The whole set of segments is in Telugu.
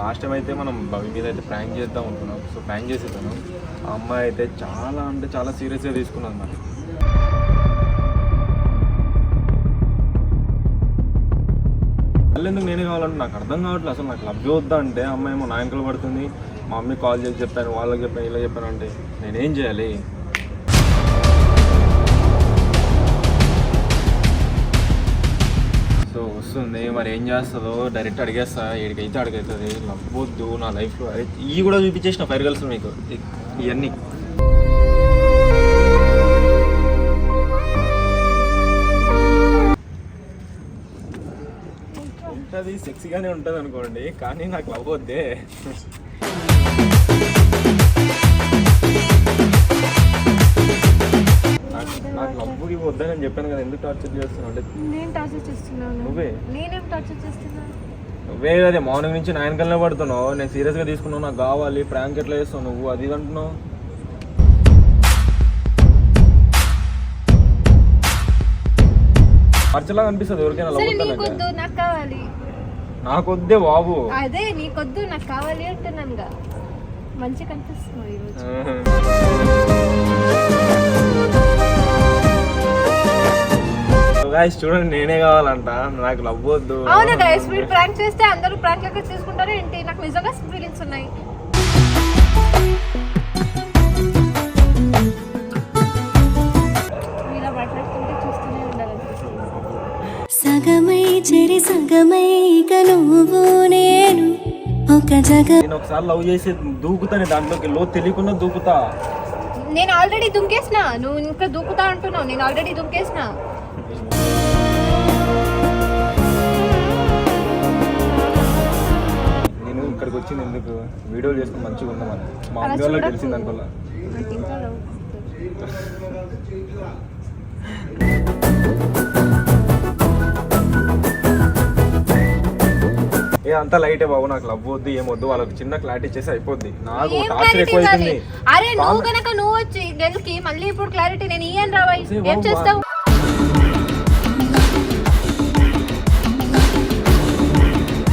లాస్ట్ టైం అయితే మనం భవి మీద అయితే ప్రాంక్ చేద్దాం అనుకున్నాం. సో ప్రాంక్ చేసేదాను ఆ అమ్మాయి అయితే చాలా అంటే చాలా సీరియస్గా తీసుకున్నది మరి. ఎందుకు నేనే కావాలంటే నాకు అర్థం కావట్లేదు. అసలు నాకు లబ్ధి వద్దా అంటే అమ్మాయి ఏమో నా పడుతుంది. మా మమ్మీ కాల్ చేసి చెప్పాను వాళ్ళకి చెప్పాను ఇలా చెప్పాను అంటే నేనేం చేయాలి? వస్తుంది మరి ఏం చేస్తుందో? డైరెక్ట్ అడిగేస్తా. ఏడికైతే అడిగవుతుంది నవ్వొద్దు నా లైఫ్లో. అరే ఇవి కూడా చూపించేసిన ఫైర్ గర్ల్స్ మీకు. ఇవన్నీ ఉంటుంది సెక్సీగానే ఉంటుంది అనుకోండి కానీ నాకు లవ్ వద్దే నాకు నాకు లవ్కి వద్దని చెప్పాను కదా ఎందుకు టార్చర్ చేస్తున్నావు? అంటే నేను టార్చర్ చేస్తున్నాను. నువ్వే. నేనేం టార్చర్ చేస్తున్నాను? నువ్వే అదే మార్నింగ్ నుంచి నైన్ కల్లా పడుతున్నావు. నేను సీరియస్గా తీసుకున్నావు నాకు కావాలి ప్రాంక్ ఎట్లా చేస్తావు నువ్వు? అది అంటున్నావు. ఖర్చులా అనిపిస్తుంది ఎవరికైనా లవ్ నాకు కావాలి నాకు వద్దే బాబు. అదే నీకొద్దు నాకు కావాలి అంటున్నానుగా. మంచి కనిపిస్తున్నావు ఈరోజు గాయస్ చూడండి నేనే కావాలంట. నాకు లవ్ వద్దు అవునా గైస్ మీరు ప్రాంక్ చేస్తే అందరూ ప్రాంక్ లెక్క చేసుకుంటారా ఏంటి? నాకు నిజంగా ఫీలింగ్స్ ఉన్నాయి. సగమై చెరి సగమై ఇక నువ్వు నేను ఒక జగ నేను ఒకసారి లవ్ చేసి దూకుతాను దాంట్లోకి లో తెలియకుండా దూకుతా. నేను ఆల్రెడీ దుంకేసిన. నువ్వు ఇంకా దూకుతా అంటున్నావు. నేను ఆల్రెడీ దుంకేసిన. ఇక్కడికి వచ్చింది ఎందుకు వీడియోలు చేసుకుని మంచిగా ఉందామని మా అలా మమ్మీ వాళ్ళకి. తెలిసింది అనుకోలే ఏ అంతా లైటే బాబు నాకు లవ్ వద్దు ఏమొద్దు వాళ్ళకి చిన్న క్లారిటీ చేసి అయిపోద్ది. నాకు ఏం టార్చర్ క్లారిటీ ఎక్కువ ఇవ్వాలి అవుతుంది అరే నువ్వు గనక నువ్వు వచ్చి గెలికి మళ్ళీ ఇప్పుడు క్లారిటీ నేను ఇయ్యను రావాయి సే ఏం చేస్తావు?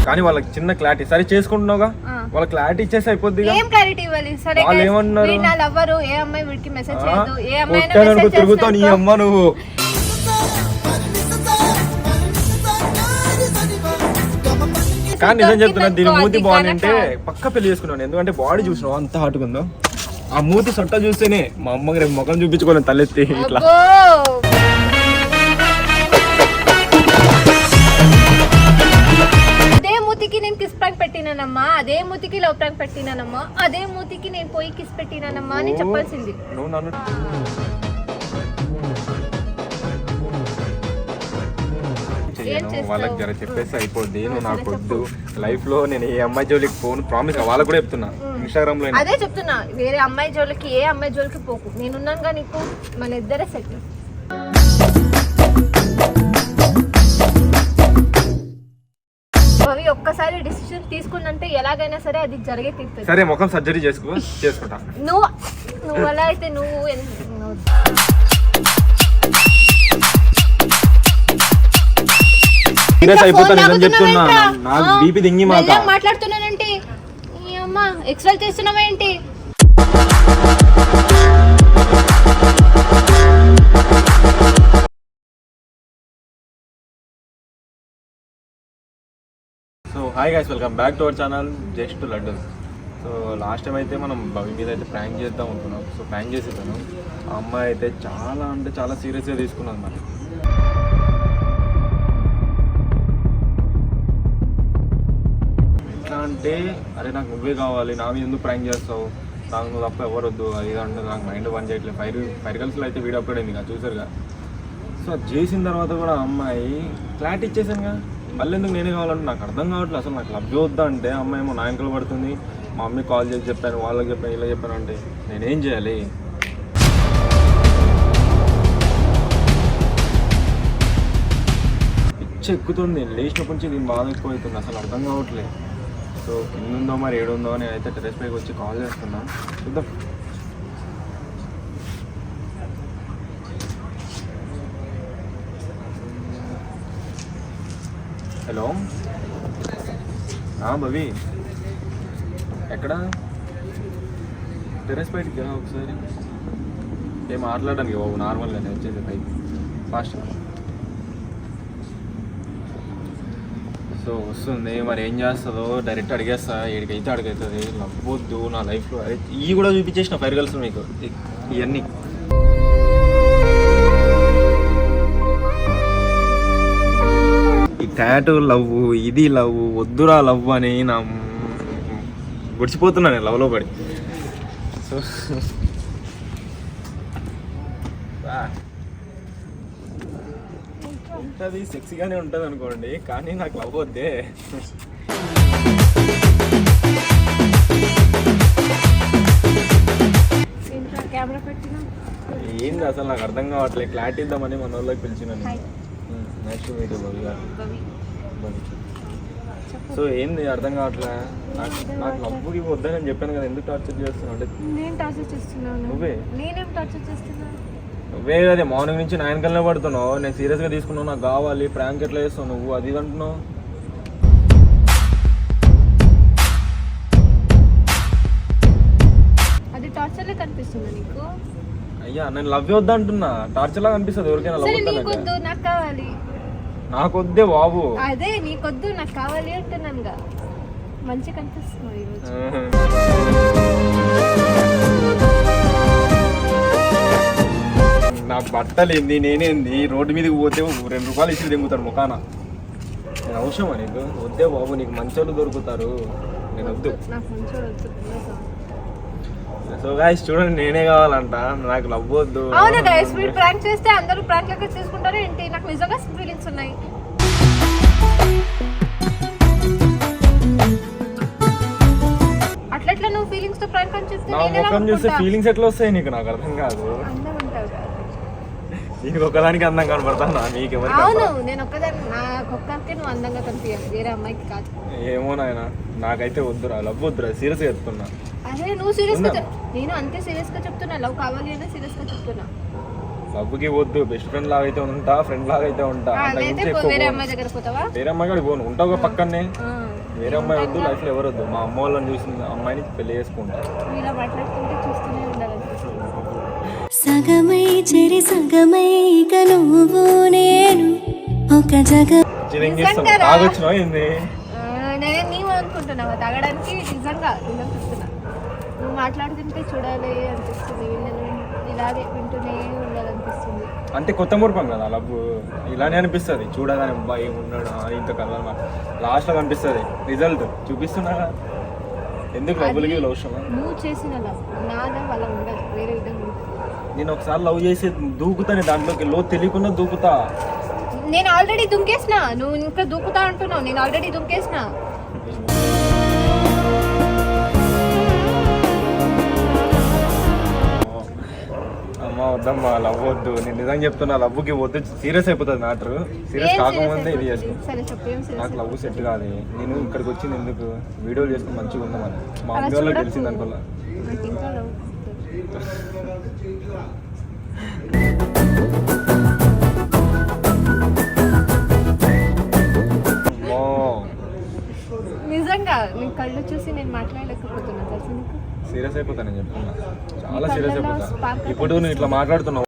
కానీ వాళ్ళకి చిన్న క్లారిటీ సరే చేసుకుంటున్నావుగా. వాళ్ళ క్లారిటీ ఇచ్చేసి అయిపోద్ది ఏం క్లారిటీ ఇవ్వాలి? సరే వాళ్ళు ఏమన్నారు? నా లవ్వరు ఏ అమ్మాయి వీడికి మెసేజ్ చేయదు ఏ అమ్మాయి కొట్టాననుకో తిరుగుతావు నీ అమ్మ నువ్వు. కానీ నిజం చెప్తున్నా దీని మూతి బాగుందంటే పక్క పెళ్ళి చేసుకున్నాను. ఎందుకంటే బాడీ చూసినావు అంత హాటుగా ఉందో. ఆ మూతి సొట్ట చూస్తేనే మా అమ్మకి రేపు ముఖం చూపించుకోలేను తలెత్తి ఇట్లా. మూతికి నేను కిస్ ప్రాంక్ పెట్టినానమ్మా అదే మూతికి లవ్ ప్రాంక్ పెట్టినానమ్మా అదే మూతికి నేను పోయి కిస్ పెట్టినానమ్మా అని చెప్పాల్సింది. నువ్వు నన్ను? వాళ్ళకి జర చెప్పేసి అయిపోద్ది నువ్వు నాకు వద్దు. లైఫ్లో నేను ఏ అమ్మాయి జోలికి ఫోన్ ప్రామిస్ వాళ్ళకి కూడా చెప్తున్నా. ఇన్స్టాగ్రామ్లో. అదే చెప్తున్నా వేరే అమ్మాయి జోలికి ఏ అమ్మాయి జోలికి పోకు. నేనున్నానుగా నీకు మన ఇద్దరే సెట్ అవి ఒక్కసారి డిసిషన్ తీసుకుందంటే ఎలాగైనా సరే అది జరిగే తీరుతుంది. సరే ముఖం సర్జరీ చేసుకో చేసుకుంటా. నువ్వు నువ్వు అలా అయితే నువ్వు సీరియస్ చెప్తున్నా? నాకు బీపీ దింగి మాట్లాడుతున్నానంటే అమ్మ extra చేస్తున్నావేంటి hi guys welcome back to our channel just laddu so last time అయితే మనం భవి మీద అయితే ప్రాంక్ చేద్దాం అనుకున్నాం. సో ప్రాంక్ చేసేదాను ఆ అమ్మాయి అయితే చాలా అంటే చాలా సీరియస్గా తీసుకున్నాను మరి. ఎట్లా అంటే అరే నాకు నువ్వే కావాలి నా మీద ఎందుకు ప్రాంక్ చేస్తావు? నాకు నువ్వు తప్ప ఎవరొద్దు అది అంటే నాకు మైండ్ పని చేయట్లేదు. ఫైర్ ఫైర్ గర్ల్స్లో అయితే వీడియో అప్లోడ్ అయింది కదా చూసారుగా? సో అది చేసిన తర్వాత కూడా అమ్మాయి ఫ్లాట్ ఇచ్చేసానుగా మళ్ళీ ఎందుకు నేనే కావాలంటే నాకు అర్థం కావట్లేదు. అసలు నాకు లబ్ధి వద్దా అంటే ఆ అమ్మాయి ఏమో నా వెనకాల పడుతుంది. మా మమ్మీ కాల్ చేసి చెప్పాను వాళ్ళకి చెప్పాను ఇలా చెప్పాను అంటే నేనేం చేయాలి? పిచ్చి ఎక్కుతుంది. లేచినప్పటి నుంచి దీని బాధ ఎక్కువ అవుతుంది అసలు అర్థం కావట్లేదు. సో కింద ఉందో మరి ఏడుందో అని అయితే టెరెస్ పైకి వచ్చి కాల్ చేస్తున్నాను చూద్దాం. హలో. భవి. ఎక్కడ? టెరెస్ బయటికి రా ఒకసారి. ఏం మాట్లాడడానికి బాబు నార్మల్గానే వచ్చేది పైకి ఫాస్ట్ సో వస్తుంది. మరి ఏం చేస్తుందో? డైరెక్ట్ అడిగేస్తా. ఏడికైతే అడిగవుతుంది నవ్వొద్దు నా లైఫ్లో ఇవి కూడా చూపించేసిన ఫైర్ గర్ల్స్ మీకు. ఇవన్నీ టాటూ లవ్ ఇది లవ్ వద్దురా లవ్ అని నా గుడిచిపోతున్నా నేను లవ్లో పడి. సో ఉంటుంది సెక్సీగానే ఉంటుంది అనుకోండి కానీ నాకు లవ్ వద్దే. ఏంది అసలు నాకు అర్థం కావట్లేదు. క్లారిటీ ఇద్దామని మన వాళ్ళకి పిలిచినాను నెక్స్ట్ సో ఏంది అర్థం కావట్లే? నాకు లవ్కి వద్దని నేను చెప్పాను కదా ఎందుకు టార్చర్ చేస్తున్నావు? అంటే నేను టార్చర్ చేస్తున్నాను. నువ్వే. నేనేం టార్చర్ చేస్తున్నాను? నువ్వే అదే మార్నింగ్ నుంచి నైన్ కల్లా పడుతున్నావు. నేను సీరియస్గా తీసుకున్నావు నాకు కావాలి ప్రాంక్ ఎట్లా చేస్తావు నువ్వు? అది అంటున్నావు. అది టార్చర్లే కనిపిస్తుందా నీకు. అయ్యా నేను లవ్ వద్దు అంటున్నా టార్చర్ లాగా అనిపిస్తుంది ఎవరికైనా లవ్ సరే నీకొద్దు నాకు కావాలి. నాకు వద్దే బాబు. అదే నీకొద్దు నాకు కావాలి అంటున్నానుగా. మంచి కనిపిస్తున్నావు ఈరోజు నా బట్టలు ఏంది నేనేంది? రోడ్డు మీదకి పోతే రెండు రూపాయలు ఇచ్చి దింగుతాడు ముఖాన. నేను అవసరమా నీకు? వద్దే బాబు నీకు మంచోళ్ళు దొరుకుతారు. నేను వద్దు నాకు మంచి వద్దు సో గాయస్ చూడండి నేనే కావాలంట. నాకు లవ్ వద్దు అవునా గైస్ మీరు ప్రాంక్ చేస్తే అందరూ ప్రాంక్ లెక్క తీసుకుంటారు ఏంటి? నాకు నిజంగా ఫీలింగ్స్ ఉన్నాయి. అట్లట్లా నువ్వు ఫీలింగ్స్తో ప్రాంక్ అని చెప్తే నా నేను ఎలా ముఖం చూస్తే అనుకుంటా? ఫీలింగ్స్ ఎట్లా వస్తాయి నీకు? నాకు అర్థం కాదు. అందం ఉంటావు కదా. నీకు ఒకదానికి అందం కనబడతానా నీకు ఎవరికి అవును నేను ఒక్కదాన్ని నాకు ఒక్కరికే నువ్వు అందంగా కనిపించాలి వేరే అమ్మాయికి కాదు. ఏమో నాయన నాకైతే వద్దురా లవ్ వద్దురా సీరియస్గా చెప్తున్నా. అరే నువ్వు సీరియస్గా నేను అంతే సీరియస్గా చెప్తున్నా. లవ్ కావాలి అంటే సీరియస్గా చెప్తున్నా. లవ్కి వద్దు బెస్ట్ ఫ్రెండ్ లాగా అయితే ఉంటా. ఫ్రెండ్ లాగా అయితే ఉంటా వేరే. అమ్మాయి దగ్గర పోతావా? వేరే అమ్మాయి పోను. ఉంటావు పక్కనే. వేరే అమ్మాయి వద్దు లైఫ్లో ఎవరు వద్దు. మా అమ్మ వాళ్ళని చూసిన అమ్మాయిని పెళ్ళి చేసుకుంటా. నువ్వు ఇలా మాట్లాడుతుంటే చూస్తూనే ఉండాలనిపిస్తుంది సగమై చెరి సగమై ఇక నువ్వు నేను ఒక జగ? తాగొచ్చినావు ఏంది? నేను నీవు అనుకుంటున్నావా? తాగడానికి నిజంగా మాట్లాడుతుంటే చూడాలి అనిపిస్తుంది. నేను ఇలాగే వింటూనే ఉండాలనిపిస్తుంది. అంటే కొత్త మురిపం కదా లవ్ ఇలానే అనిపిస్తుంది. చూడగానే అబ్బాయి ఉన్నాడు ఇంత కలర్ లాస్ట్లో కనిపిస్తుంది. రిజల్ట్. చూపిస్తున్నా కదా. ఎందుకు లవ్ అవసరమా నువ్వు చేసిన లవ్. నా లవ్ అలా ఉండదు వేరే విధంగా నేను ఒకసారి లవ్ చేసి దూకుతాను దాంట్లోకి లో తెలియకుండా దూకుతా. నేను ఆల్రెడీ దుంకేసిన. నువ్వు ఇంకా దూకుతా అంటున్నావు. నేను ఆల్రెడీ దుంకేసిన. అమ్మ వద్దమ్మా లవ్ వద్దు. నేను నిజంగా చెప్తున్నా లవ్కి వద్దు. సీరియస్ అయిపోతుంది మ్యాటర్ సీరియస్ కాకముందే ఇది చేసుకో నాకు లవ్ సెట్ కాదు. నేను ఇక్కడికి వచ్చింది ఎందుకు వీడియోలు చేసుకుని మంచిగా ఉందామని మా అలా మమ్మీ వాళ్ళకి. తెలిసింది అనుకోలే. నాకు ఇంకా కళ్ళు చూసి నేను మాట్లాడలేకపోతున్నా. తెలుసు నీకు? సీరియస్ అయిపోతా నేను చెప్తున్నా. చాలా సీరియస్ అయిపోతా. ఇప్పుడు నువ్వు ఇట్లా మాట్లాడుతున్నావు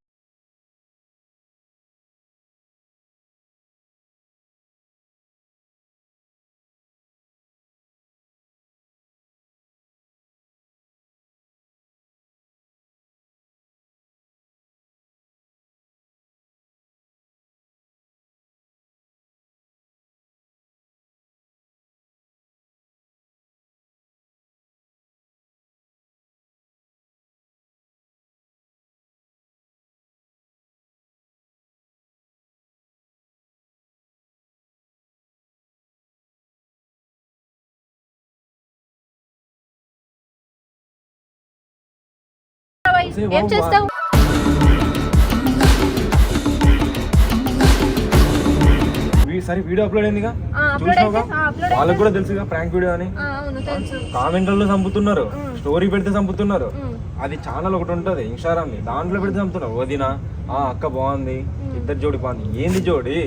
ఏం చేస్తావు? సరే వీడియో అప్లోడ్ అయిందిగా? వాళ్ళకి కూడా తెలుసుగా ప్రాంక్ వీడియో అని. కామెంట్లలో చంపుతున్నారు. స్టోరీ పెడితే చంపుతున్నారు. అది ఛానల్ ఒకటి ఉంటుంది ఇన్స్టాగ్రామ్ దాంట్లో పెడితే చంపుతున్నారు. వదిన ఆ అక్క బాగుంది ఇద్దరు జోడి బాగుంది. ఏంది జోడి?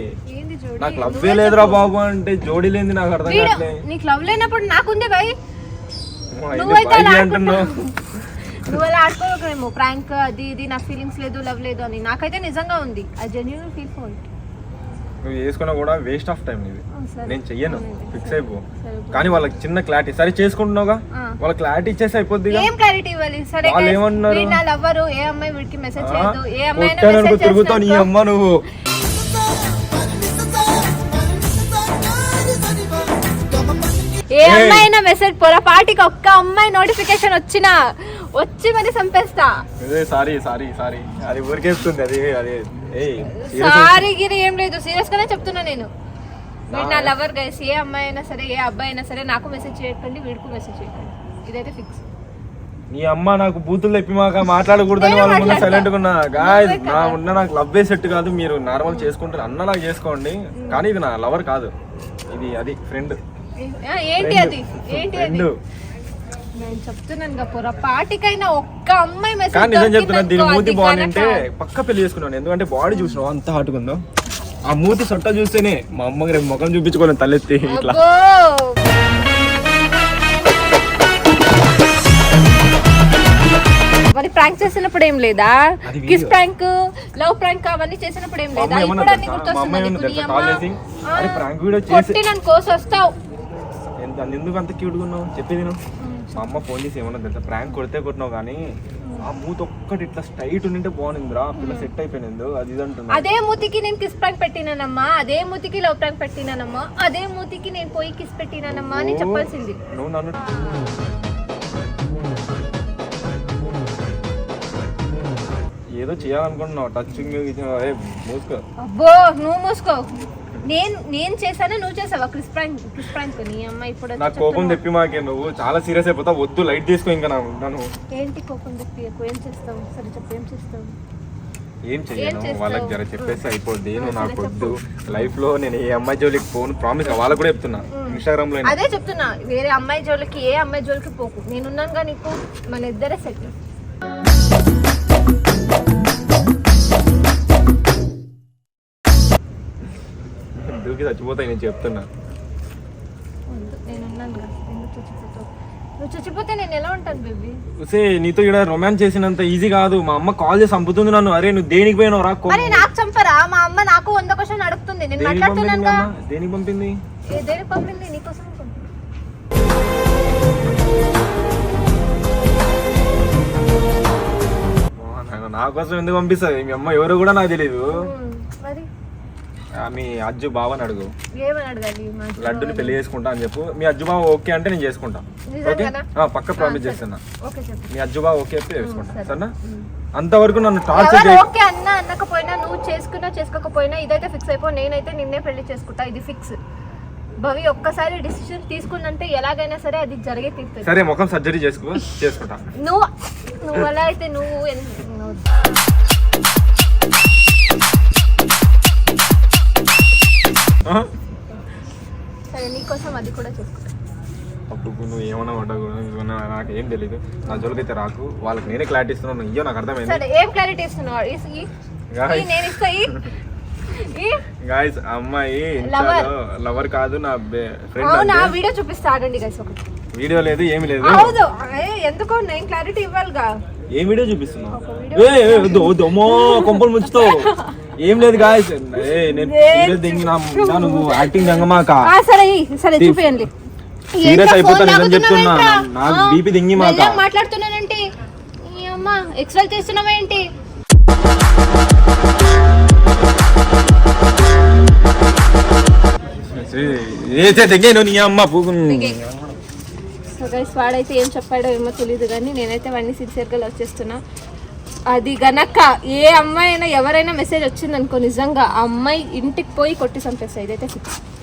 నాకు లవ్వే లేదురా బాబు అంటే జోడీ లేని నాకు అర్థం వీడు కావట్లే. నీకు లవ్ లేనప్పుడు నాకుందే నువ్వైతే అంటున్నావు. నువ్వు అలా ఆడుకోగలేము ప్రాంక్ అది ఇది నాకు ఫీలింగ్స్ లేదు లవ్ లేదు అని. నాకైతే నిజంగా ఉంది. ఆ జెన్యున్ ఫీల్ ఫోన్ నువ్వు చేసుకున్నా కూడా వేస్ట్ ఆఫ్ టైం ఇది. నేను చెయ్యను. ఫిక్స్ అయిపో. కానీ వాళ్ళకి చిన్న క్లారిటీ సరే చేసుకుంటున్నావుగా? ఆ. వాళ్ళకి క్లారిటీ ఇచ్చేసి అయిపోద్ది ఏం క్లారిటీ ఇవ్వాలి? సరే వాళ్ళు ఏమన్నారు? నా లవ్వరు ఏ అమ్మాయి వీడికి మెసేజ్ చేయొద్దు. ఏ అమ్మాయి తిరుగుతావు నీ అమ్మ నువ్వు. ఏ అమ్మాయి అయినా మెసేజ్ పొరపాటికి ఒక్క అమ్మాయి నోటిఫికేషన్ వచ్చినా. వచ్చి మరి చంపేస్తా. అదే సారీ సారీ సారీ. అది ఊరికేస్తుంది అది అది సారీ గిరి ఏం లేదు సీరియస్ గానే చెప్తున్నా నేను. వీడు నా లవర్ గైస్ ఏ అమ్మాయి అయినా సరే ఏ అబ్బాయి అయినా సరే నాకు మెసేజ్ చేయకండి వీడికి మెసేజ్ చేయకండి. ఇదైతే ఫిక్స్ నీ అమ్మ నాకు బూతులు తెప్పి మాక మాట్లాడకూడదని వాళ్ళ ముందు. సైలెంట్ ఉన్నా. గాయస్ నా. ఉన్న నాకు లవ్వే సెట్ కాదు. మీరు నార్మల్ చేసుకుంటారు. అన్నలా చేసుకోండి. కానీ ఇది నా లవర్ కాదు. ఇది అది ఫ్రెండ్ ఏంటి అది? ఏంటి అది? ఫ్రెండ్ నేను చెప్తున్నాను కదా పొరపాటికైనా ఒక్క అమ్మాయి మెసేజ్ కానీ నిజం చెప్తున్నా దీని మూతి బాగుంటే పక్క పెళ్ళి చేసుకున్నాను. ఎందుకంటే బాడీ చూసినావు అంత హాటుకుందో ఆ మూతి సొట్ట చూస్తేనే మా అమ్మకి రేపు ముఖం చూపించుకోలేను తలెత్తి ఇట్లా. మరి ప్రాంక్ చేసినప్పుడు ఏం లేదా? కిస్. ప్రాంక్ లవ్ ప్రాంక్ అవన్నీ చేసినప్పుడు ఏం లేదా? ఇప్పుడు అన్ని చేసి, కొట్టి నన్ను కోసి వస్తావు ఎంత ఎందుకు అంత క్యూట్ ఉన్నావు? చెప్పేది మా అమ్మ ఫోన్ చేసి ఏమన్నా తెలుసా? ప్రాంక్ కొడితే కొట్టినావు కానీ ఆ మూత ఒక్కటి ఇట్లా స్ట్రైట్ ఉండింటే బాగుందిరా పిల్ల సెట్ అయిపోయింది అది ఇది అంటున్నా. అదే మూతికి నేను కిస్ ప్రాంక్ పెట్టినానమ్మా. అదే మూతికి లవ్ ప్రాంక్ పెట్టినానమ్మా. అదే మూతికి నేను పోయి కిస్ పెట్టినానమ్మా అని చెప్పాల్సింది. నువ్వు నన్ను ఏదో చేయాలనుకుంటున్నావు. టచింగ్ ఏ మూసుకో. అబ్బో నువ్వు మూసుకో. నేను నేను చేశానా నువ్వు చేసావా? Chris prank Chris prank. నీ అమ్మ ఇప్పుడు నాకు కోపం. తెప్పి మాకే నువ్వు. చాలా సీరియస్ అయిపోతావు వద్దు లైట్ తీసుకో ఇంకా నా నన్ను. ఏంటి కోపం తెప్పి? ఎక్కువ ఏం చేస్తావు? సరే చెప్పు ఏం చేస్తావు? ఏం చెయ్యను? వాళ్ళకి జర చెప్పేసి అయిపోద్ది. నువ్వు నాకు. వద్దు. లైఫ్లో నేను ఏ అమ్మాయి జోలికి ఫోన్ ప్రామిస్ వాళ్ళకి కూడా చెప్తున్నా. ఇన్స్టాగ్రామ్లో. అదే చెప్తున్నా. వేరే అమ్మాయి జోలికి ఏ అమ్మాయి జోలికి పోకు. నేనున్నానుగా నీకు మన ఇద్దరే సెట్ దూకి చచ్చిపోతాయి నేను చెప్తున్నా. నువ్వు చచ్చిపోతే నేను ఎలా ఉంటాను బేబీ? సే నీతో ఇక్కడ రొమాన్స్ చేసినంత ఈజీ కాదు. మా అమ్మ కాల్ చేసి చంపుతుంది నన్ను. అరే నువ్వు దేనికి పోయినావు? రా నాకు చంపరా? మా అమ్మ నాకు వంద క్వశ్చన్ అడుగుతుంది. నేను దేనికి పంపింది మీ మాట్లాడుతున్నానుగా అమ్మ? దేనికి పంపింది? ఏ దేనికి పంపింది? నీకోసం నా కోసం ఎందుకు పంపిస్తుంది మీ అమ్మ ఎవరో కూడా నాకు తెలియదు మరి? మీ అజ్జు బావని అడుగు. లడ్డుని పెళ్ళి చేసుకుంటా అని చెప్పు. మీ అజ్జు బావ ఓకే అంటే నేను చేసుకుంటా. ఓకే? పక్క ప్రామిస్ చేస్తున్నా. మీ అజ్జు బావ ఓకే చెప్తే చేసుకుంటా. సరే. సరేనా? అంతవరకు నన్ను టార్చర్ ఓకే అన్నా అనకపోయినా నువ్వు చేసుకున్నా చేసుకోకపోయినా ఇదైతే ఫిక్స్ అయిపో. నేనైతే నిన్నే పెళ్ళి చేసుకుంటా. ఇది ఫిక్స్ భవి ఒక్కసారి డిసిషన్ తీసుకుందంటే ఎలాగైనా సరే అది జరిగే తీరుతుంది. సరే ముఖం సర్జరీ చేసుకో చేసుకుంటా. నువ్వు నువ్వు అలా అయితే నువ్వు సరే నీకోసం అది కూడా చేసుకుంటా అప్పుడు నువ్వు ఏమన్నా పడ్డా నాకు ఏం తెలియదు నా జోలికైతే రాకు. వాళ్ళకి నేనే క్లారిటీ ఇస్తున్నాను అయ్యో నాకు అర్థమైంది. సరే ఏం క్లారిటీ ఇస్తున్నావు? గాయస్ అమ్మాయి. లవర్ కాదు నా ఫ్రెండ్ అంటే వీడియో చూపిస్తా ఆడండి గైస్ ఒకటి. వీడియో లేదు ఏమి లేదు. అవును ఏ, ఎందుకో నేను క్లారిటీ ఇవ్వాలిగా. ఏం వీడియో చూపిస్తున్నావు? ఏ అమ్మో కొంపలు ముంచుతావు. ఏం లేదు గాయస్ నేను సీరియస్ దింగినా నువ్వు? యాక్టింగ్ దంగమాక సరే సరే చూపియండి. Serious అయిపోతా, నిజం చెప్తున్నా. నాకు BP దింగి మాక. మాట్లాడుతున్నానంటే అమ్మ ఎక్స్ట్రా చేస్తున్నావేంటి? దిగాను నీ అమ్మ సో గైస్ వాడైతే ఏం చెప్పాడో ఏమో తెలియదు కానీ నేనైతే వాడిని సిన్సియర్గా లవ్ చేస్తున్నా. అది గనక ఏ అమ్మాయి అయినా ఎవరైనా మెసేజ్ వచ్చిందనుకో నిజంగా ఆ అమ్మాయి ఇంటికి పోయి కొట్టి చంపేస్తా. ఇదైతే ఫిక్స్.